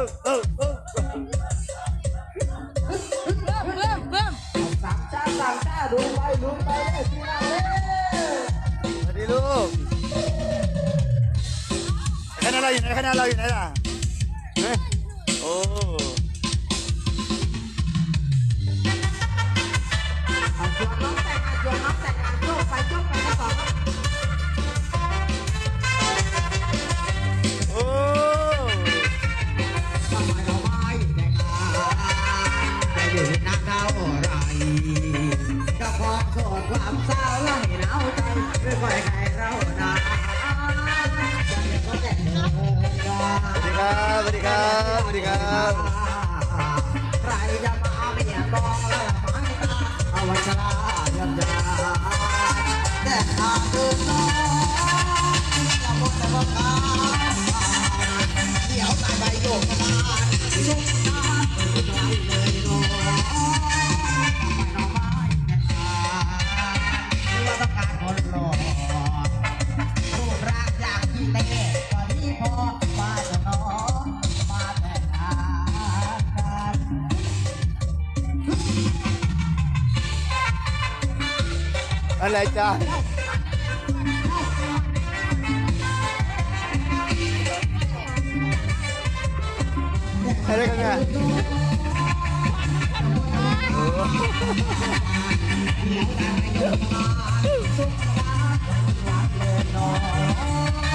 เออเออเริ่มเริ่มเริ่มสามจ้าสามจ้าดูไปดูไปไลยพี่น้องเอ้ยสวัสดีลูกคณะเราอยู่ไหนคณะเราอยู่ไหนล่ะ อะไรจ้าอะไรกันเนี่ยอ้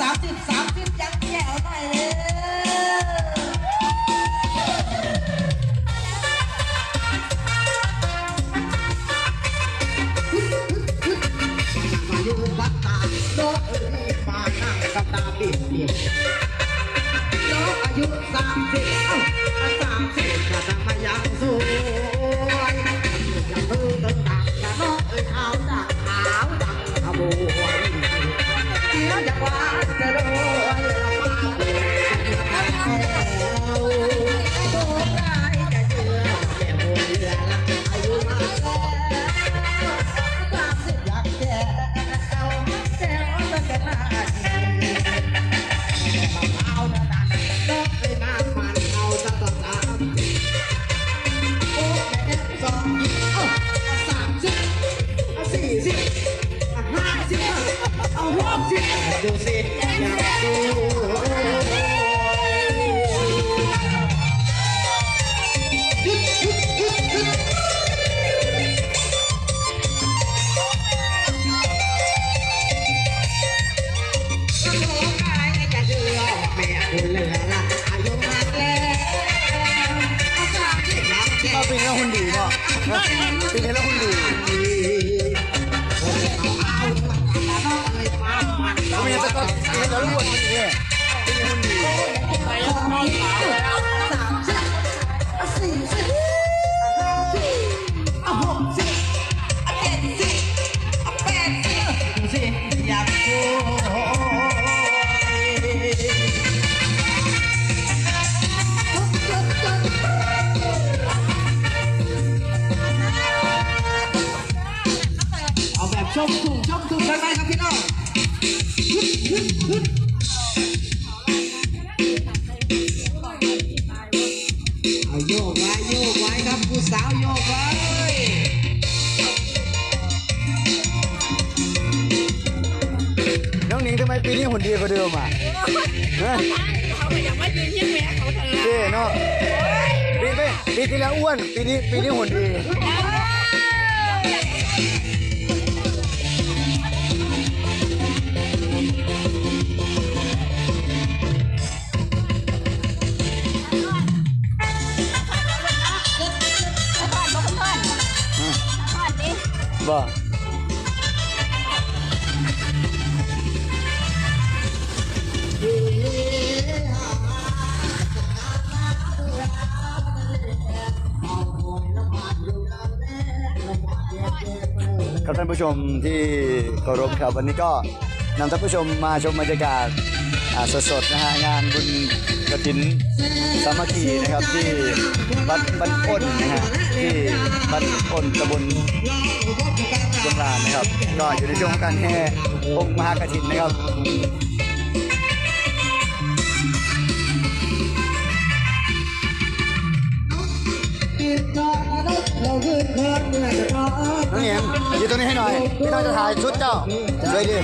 สามสิบสามสิบยังแย่ไอาเลย ดูาปีนี้แล้วคุณดีเนะปีนี้แล้วคุณดี อ ปีนี้หุ่นดีกว่าเดิมอะฮะเขาก็อยากมายืนเยี่ยงแม่เขาเถอะเจ้เนาะปีปีปีที่แล้วอ้วน ปีนี้ปีนี้หุ่นดีทอดบ่ ครับท่านผู้ชมที่เคารพครับวันนี้ก็นำท่านผู้ชมมาชมบรรยากาศสดๆนะฮะงานบุญกฐินสามัคคีนะครับที่บ้านบ้านอ้นนะฮะที่บ้านอ้นตำบลเชียงรานนะครับก็อยู่ในช่วงของการแห่องค์มหากฐินนะครับ น้องเหนียงยืนตรงนี้ให้หน่อยพี่น้องจะถ่ายชุดเจ้าสวยดี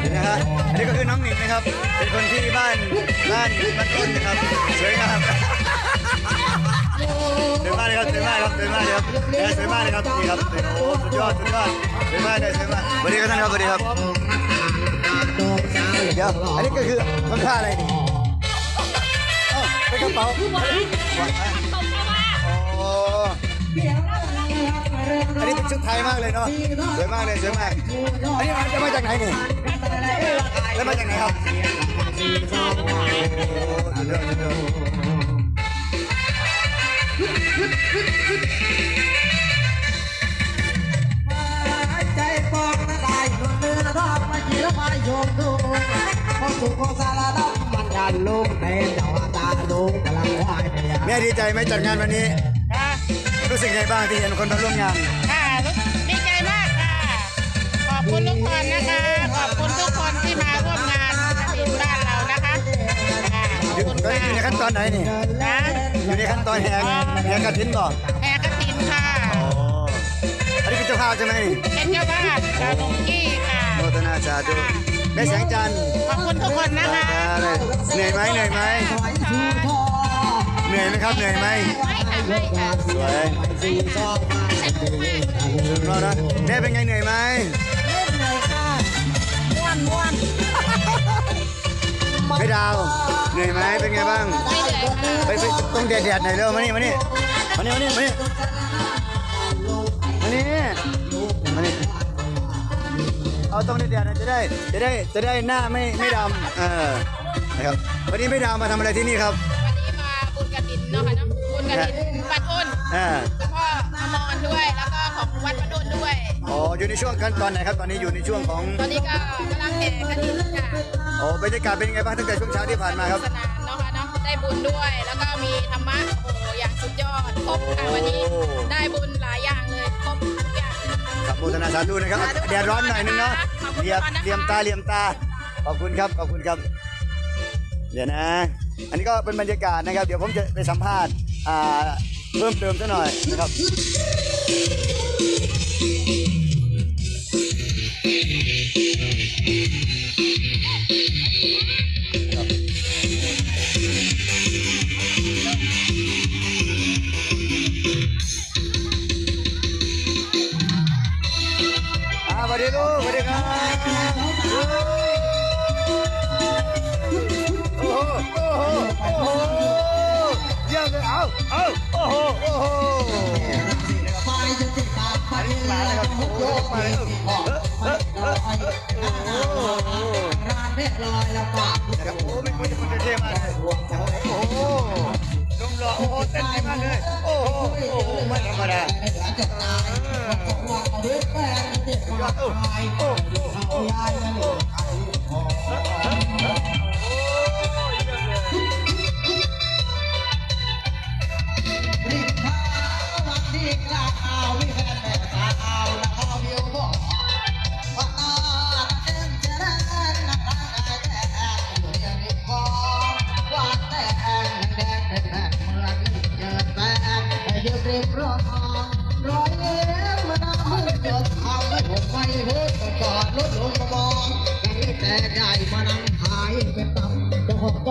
เห็นะฮะอันนี้ก็คือน้องหนิงนะครับ เป็นคนที่บ้านบ้านบ้านต้นนะครับสวยงามสวยมากเลยครับสวยมากครับสวยมากเลยครับเออสวยมากเลยครับนี่ครับโอ้สุดยอดสุดยอดสวยมากเลยสวยมากสวัสดีครับท่านครับสวัสดีครับเดี๋ยวอันนี้ก็คือทำท่าอะไรนี่เอ้าเป็นกระเป๋า ชุดไทยมากเลยเนาะสวยมากเลยสวยมากอันนี้มันจะมาจากไหนนี่แล้วมาจากไหนครับโอ้สุดยอดสุดยอดใจปองนะได้หนุนเนื้อรอบมาจีรมาโยมดูพอสุขสารดับมันยันลูกเต้นเจ้าตาลูกกำลังไหวเมียแม่ดีใจไหมจัดงานวันนี้ค่ะรู้สึกไงบ้างที่เห็นคนมาร่วมงาน อบคุณทุกคนนะคะ ขอบคุณทุกคนที่มาร่วมงานกฐินบ้านเรานะคะค่ะขอบอยู่คุณตอนนี้อยู่ในค่ะขั้นตอนไหนนี่ นะอยู่ในขั้นตอนแห่แห่กระถินต่อแห่กฐินค่ะอ๋ออันนี้เป็นเจ้าภาพใช่ไหมนี่เป็นเจ้าบ้านกาลุงกี้ค่ะ โมทนาสาธุแม่แสงจันทร์ขอบคุณทุกคนนะคะเลยเหนื่อยไหมเหนื่อยไหมไหวชูทอเหนื่อยไหมครับเหนื่อยไหมไม่ค่ะไม่ค่ะสวยสีซองมาสนุกมาก รอดนะแม่เป็นไงเหนื่อยไหม ไม่ดาวเหนื่อยไหมเป็นไงบ้างไม่เหนื่อยค่ะไปไปต้องแดดแดดหน่อยเร็วมานี่มานี่มานี่มานี่มานี่มานี่มานี่เอาต้องแดดแดดหน่อยจะได้จะได้จะได้หน้าไม่ไม่ดำเออนะครับวันนี้ไม่ดำมาทำอะไรที่นี่ครับวันนี้มาบุญกระถินเนาะค่ะเนาะบุญกระถินปัดอ้นอ่าแล้วก็อมรด้วยแล้วก็ของวัดประดุลด้วยอ๋ออยู่ในช่วงขั้นตอนไหนครับตอนนี้อยู่ในช่วงของตอนนี้ก็กำลังแห่กระถินค่ะ อ๋อบรรยากาศเป็นยังไงบ้างตั้งแต่ช่วงเช้าที่ผ่านมาครับ สนานเนาะค่ะเนาะได้บุญด้วย แล้วก็มีธรรมะโอ้โหอย่างสุดยอดครบค่ะวันนี้ โอ้ ได้บุญหลายอย่างเลยครบทุกอย่างครับโมทนาสาธุนะครับสาธุแดดร้อนหน่อยนึงเนาะขอบคุณเหลียมก่อนนะคะ เหลียมตาเหลียมตา ขอบคุณครับ ขอบคุณครับ เดี๋ยวนะ อันนี้ก็เป็นบรรยากาศนะครับ เดี๋ยวผมจะไปสัมภาษณ์อ่าเพิ่มเติมซะหน่อยนะครับ เอาเอาโอ้โหโอ้โหไปจะติดตามไปมาเลยครับโอ้โหมาเลยครับเออเออเออเออโอ้โหลอยแล้วปากนะครับโอ้ไม่ควรจะมันเท่มากเลยโอ้โหนุ่มหล่อโอ้โหเต้นดีมากเลยโอ้โหโอ้โหไม่ธรรมดาจะตายบออ โอ้โหยายนั่นเองรี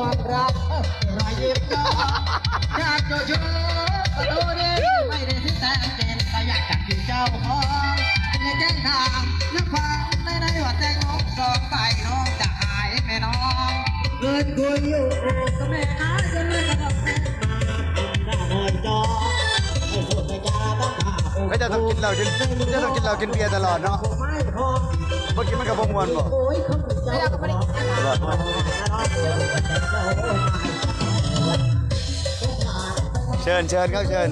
อนรับรอยยิ้มยออยากจะเชื่อประตูนี้ไม่ได้สิแต่เป็นแต่อยากจะกินเจ้าของในแจ้งทางนักฟังในในว่าแจ้งนกสองใบน้องจะหายแม่น้องเกินคุยอยู่กับแม่ค้าจนเลยกระบอกแม่มาทำหน้าหอยจอไม่พูดไม่จาต้องผ่าไม่จะต้องกินเหล้ากินจะต้องกินเหล้ากินเบียร์ตลอดเนาะไม่พอเมื่อกี้มันกับพวกมวลบ่โอ้ยเขาถึงใจ เชิญเชิญครับเชิญ